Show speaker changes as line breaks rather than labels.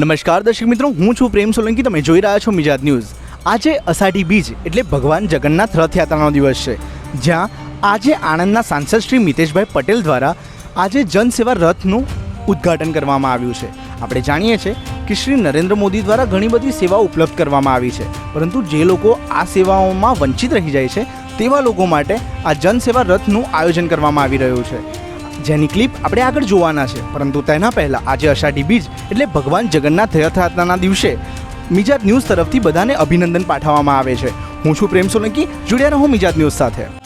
નમસ્કાર દર્શક મિત્રો, હું છું પ્રેમ સોલંકી, તમે જોઈ રહ્યા છો મિજાદ ન્યૂઝ. આજે અષાઢી બીજ એટલે ભગવાન જગન્નાથ રથયાત્રાનો દિવસ છે, જ્યાં આજે આણંદના સાંસદ શ્રી મિતેશભાઈ પટેલ દ્વારા આજે જનસેવા રથનું ઉદ્ઘાટન કરવામાં આવ્યું છે. આપણે જાણીએ છીએ કે શ્રી નરેન્દ્ર મોદી દ્વારા ઘણી બધી સેવાઓ ઉપલબ્ધ કરવામાં આવી છે, પરંતુ જે લોકો આ સેવાઓમાં વંચિત રહી જાય છે, તેવા લોકો માટે આ જનસેવા રથનું આયોજન કરવામાં આવી રહ્યું છે. જેની ક્લિપ આપણે આગળ જોવાના છે. પરંતુ તેના પહેલાં આજે અષાઢી બીજ એટલે ભગવાન જગન્નાથ રથયાત્રાના દિવસે મિજાત ન્યૂઝ તરફથી બધાને અભિનંદન પાઠવવામાં આવે છે. હું છું પ્રેમ સોલંકી, જોડ્યા રહો મિજાત ન્યૂઝ સાથે.